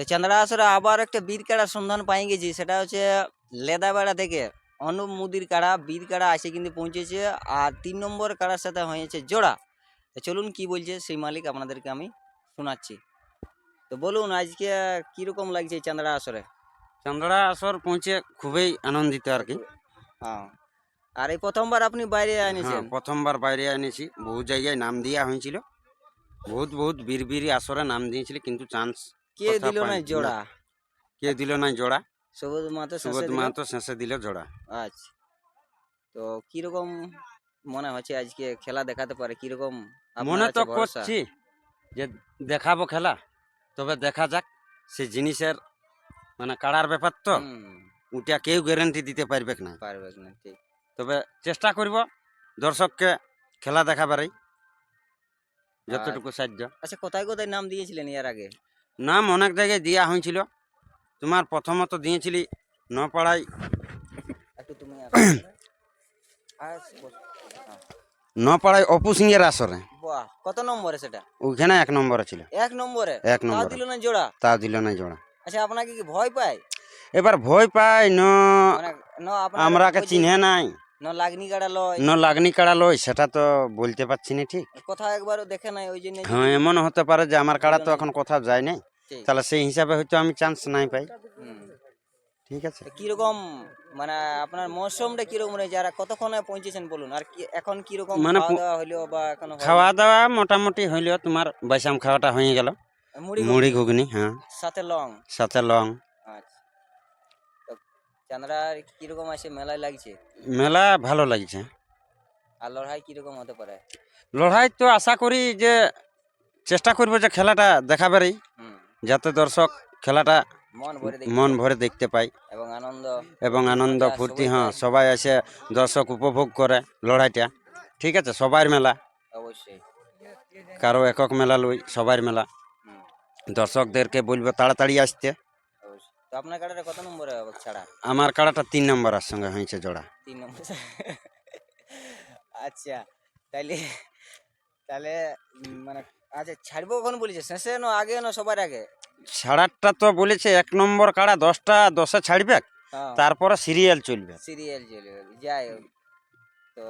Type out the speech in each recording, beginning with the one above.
তো চান্দড়া আসরে আবার একটা বীর কাড়ার সন্ধান পাই গেছি। সেটা হচ্ছে লেদাবেড়া থেকে অনুপ মুদির কাড়া বীর কাড়া এসে কিন্তু পৌঁছেছে আর তিন নম্বর কাড়ার সাথে হয়েছে জোড়া। তো চলুন কি বলছে সেই মালিক আপনাদেরকে আমি শোনাচ্ছি। তো বলুন আজকে কীরকম লাগছে এই চান্দড়া আসরে চান্দড়া আসর পৌঁছে খুবই আনন্দিত আর কি। হ্যাঁ। আর এই প্রথমবার আপনি বাইরে হ্যাঁ আনিছেন প্রথমবার বাইরে এনেছি। বহু জায়গায় নাম দেওয়া হয়েছিল। বহুত বহুত বীর বীর আসরে নাম দিয়েছিল কিন্তু চান্স কে দিল না। জোড়া? কে দিল না জোড়া? সবুজ মাতো সুবোধ মাহাতো শেষে দিল জোড়া। আচ্ছা। তো কীরকম মনে হচ্ছে আজকে খেলা দেখাতে পারে? কীরকম মনে তো করছি যে দেখাবো খেলা। তবে দেখা যাক সে জিনিসের মানে কাড়ার ব্যাপার তো। ওটা কেউ গ্যারেন্টি দিতে পারবে না পারবে না ঠিক। তবে চেষ্টা করব দর্শককে খেলা দেখাবারই। যতটুকু সাহায্য আচ্ছা কোথায় কোথায় নাম দিয়েছিলেন এর আগে? নাম অনেক জায়গায় দেওয়া হয়েছিল। তোমার প্রথমত দিয়েছিলি নপাড়ায়। হ্যাঁ। নপাড়ায় অপু সিংয়ের আসরে। বাহ কত নম্বরে সেটা? ওখানে এক নম্বরে ছিল। এক নম্বরে? এক নম্বরে। দিল না জোড়া? তা দিল না জোড়া। আচ্ছা আপনাকে কি ভয় পায়? এবার ভয় পাই ন মানে আমরাকে ওই চিনে নাই। ন লাগনি গাড়া লয়। ন লাগনি কাড়া লই সেটা তো বলতে পারছি না ঠিক। কোথাও একবারও দেখে নাই ওই জন্য হ্যাঁ এমন হতে পারে যে আমার কাড়া তো এখন কোথাও যায় নাই। তাহলে সেই হিসাবে হয়তো আমি চান্স নাই পাই। ঠিক আছে? কীরকম মানে আপনার মৌসুমটা কীরকম রয়েছে? আর কতক্ষণে পৌঁছেছেন বলুন? আর এখন কীরকম মানে খাওয়া দাওয়া হইল বা এখনও? খাওয়া দাওয়া মোটামুটি হইলেও তোমার বাইসাম খাওয়াটা হয়ে গেল। মুড়ি ঘুগনি? হ্যাঁ। সাথে লং? সাথে লং। আচ্ছা। চান্দ্রা কীরকম আছে? মেলায় লাগছে? মেলা ভালো লাগছে। আর লড়াই কীরকম হতে পারে? লড়াই তো আশা করি যে চেষ্টা করব যে খেলাটা দেখাবারই। হুম। যাতে দর্শক খেলাটা মন ভরে দেখতে পাই এবং আনন্দ এবং আনন্দ ফুর্তি হ্যাঁ সবাই এসে দর্শক উপভোগ করে লড়াইটা। ঠিক আছে সবার মেলা। অবশ্যই। কারও একক মেলা লই সবার মেলা। দর্শকদেরকে বলব তাড়াতাড়ি আসতে। তো আপনার কাটাটা কত নম্বরে ছাড়া? আমার কাড়াটা তিন নম্বরের সঙ্গে হয়েছে জোড়া। তিন নম্বর। আচ্ছা তাহলে তাহলে মানে আচ্ছা ছাড়বো কখন বলেছে? শেষে না আগে না সবার আগে? ছাড়ারটা তো বলেছে এক নম্বর কাড়া দশটা দশে ছাড়বে হ্যাঁ। তারপরে সিরিয়াল চলবে। সিরিয়াল চলে গেল যাই হোক। তো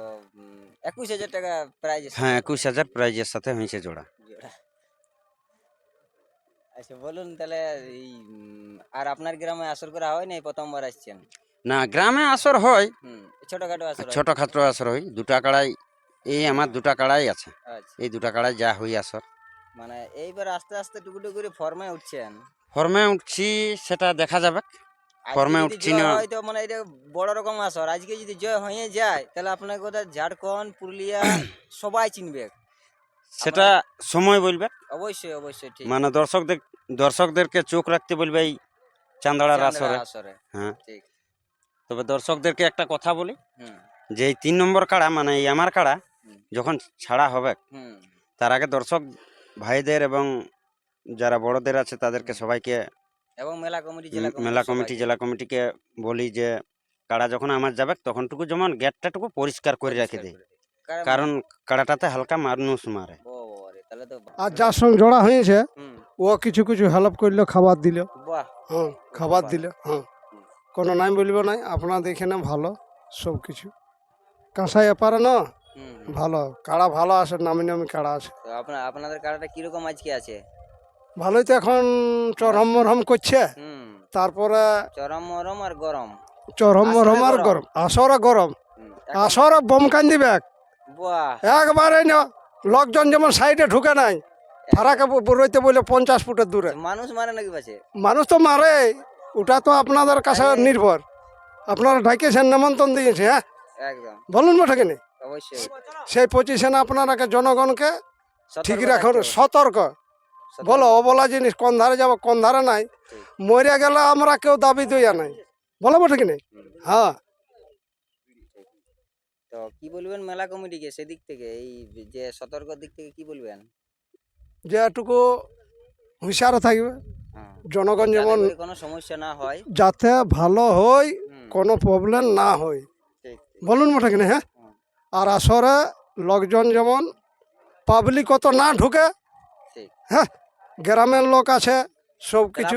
একুশ হাজার টাকা প্রাইজ হ্যাঁ একুশ হাজার প্রাইজের সাথে হয়েছে জোড়া। জোড়া। আচ্ছা বলুন তাহলে এই আর আপনার গ্রামে আসর করা হয় না এই প্রথমবার আসছেন? না গ্রামে আসর হয়। ছোটখাটো আসর হয়? ছোট খাটো আসর হয় দুটা কাড়াই এই আমার দুটা কাড়াই আছে। আচ্ছা। এই দুটা কাড়াই যা হই আসর। মানে এইবার আস্তে আস্তে টুকু টুকু করে ফর্মে উঠছেন? ফর্মে উঠছি সেটা দেখা যাবে। ফর্মে উঠছি না। হয় তো মানে এটা বড় রকম আসর। আজকে যদি জয় হয়ে যায় তাহলে আপনাকে কোথায় ঝাড়খণ্ড পুরুলিয়া সবাই চিনবে। সেটা সময় বলবে। অবশ্যই অবশ্যই ঠিক। মানে দর্শকদের দর্শকদেরকে চোখ রাখতে বলবে এই চান্দড়ার আসরে। আসরে হ্যাঁ। ঠিক। তবে দর্শকদেরকে একটা কথা বলি। যে এই তিন নম্বর কাড়া মানে এই আমার কাড়া। যখন ছাড়া হবে তার আগে দর্শক ভাইদের এবং যারা বড়দের আছে তাদেরকে সবাইকে এবং মেলা কমিটি মেলা কমিটি জেলা কমিটিকে বলি যে কাড়া যখন আমার যাবে তখনটুকু যেমন গেটটাটুকু পরিষ্কার করে রেখে দেয় কারণ কাড়াটাতে হালকা মানুষ মারে। আর যার সঙ্গে জোড়া হয়েছে ও কিছু কিছু হেল্প করল খাবার দিল। হ্যাঁ খাবার দিল হ্যাঁ কোনো নাই বলব নাই আপনাদের এখানে ভালো সব কিছু কাঁসাই পারে না? ভালো কাড়া ভালো আছে নামি নামি কাড়া আছে আপনার আপনাদের কাড়াটা কীরকম আজকে আছে? ভালোই তো এখন চরম মরহম করছে। হুম। তারপরে চরম মরম আর গরম। চরম মরহম আর গরম। আসরে গরম। আসরে বোম কান দিবে বাহ। একবারে না লোকজন যেমন সাইডে ঢুকে নাই ফারাকে রইতে বলে পঞ্চাশ ফুটের দূরে। মানুষ মারে নাকি পাছে মানুষ তো মারে ওটা তো আপনাদের কাছে নির্ভর। আপনারা ডাকিয়েছেন নেমন্তন্ন দিয়েছে হ্যাঁ? একদম। বলুন না অবশ্যই সেই পজিশনে আপনারাকে জনগণকে ঠিক রাখুন সতর্ক। বলো অবলা জিনিস কোন ধারে যাব কোন ধারে নাই। মরে গেলে আমরা কেউ দাবি দইয়া নাই। বলো বটে কি নাই? হ্যাঁ। তো কি বলবেন মেলা কমিটিকে সেদিক থেকে? এই যে সতর্ক দিক থেকে কি বলবেন? যেটুকু হুঁশিয়ার থাকবে। হ্যাঁ, জনগণ যেমন কোনো সমস্যা না হয়। যাতে ভালো হয় কোনো প্রবলেম না হয়। বলুন মোটা কিনা হ্যাঁ। আর আসরে লোকজন যেমন পাবলিক অত না ঢুকে হ্যাঁ গ্রামের লোক আছে সব কিছু।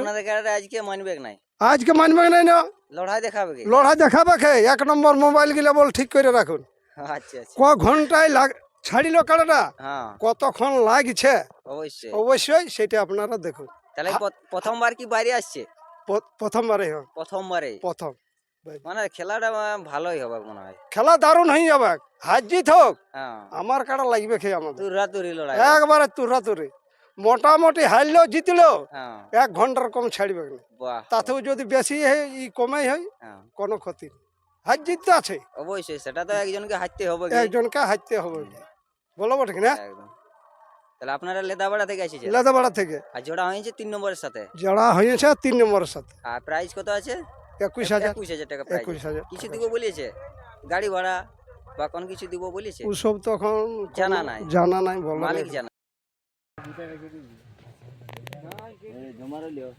আজকে মানবে নাই। আজকে মানবে নাই না। লড়াই দেখাবে লড়াই দেখাবে এক নম্বর মোবাইল গিলা বল ঠিক করে রাখুন। আচ্ছা আচ্ছা। ক ঘন্টায় লাগ ছাড়িল কাড়াটা হ্যাঁ। কতক্ষণ লাগছে? অবশ্যই। অবশ্যই সেটা আপনারা দেখুন। তাহলে প্রথমবার কি বাইরে আসছে? প্রথমবারে হ্যাঁ। প্রথমবারে? প্রথম। মানে খেলাটা ভালোই হবে মনে হয়। খেলা দারুণ হয়ে যাবে। হার জিত হোক হ্যাঁ। আমার কাটা লাগবে খেয়ে আমাদের। তুরাতুরি লড়াই। একবারে তুরা তুরি মোটামুটি হারলো জিতলো হ্যাঁ। এক ঘণ্টার কম ছাড়বে তাতেও যদি বেশি হয় ই কমে হয় হ্যাঁ। কোনো ক্ষতি হার জিততে আছে। অবশ্যই সেটা তো একজনকে হাঁটতে হবে একজনকে হারতে হবে। বলো ঠিক না? তাহলে আপনারা লেদাবাড়া থেকে এসেছেন লেদাপাড়া থেকে। আর জোড়া হয়েছে তিন নম্বরের সাথে? যারা হয়েছে তিন নম্বরের সাথে। আর প্রাইস কত আছে? একুশ হাজার একুশ হাজার। টাকা একুশ হাজার। কিছু দিব বলেছে? গাড়ি ভাড়া বা কোন কিছু দিব বলেছে? ওসব তখন জানা নাই। জানা নাই বলো মালিক। জানা। দাঁড়াও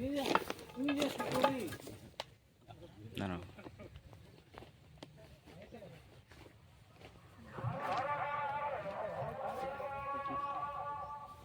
Yeah.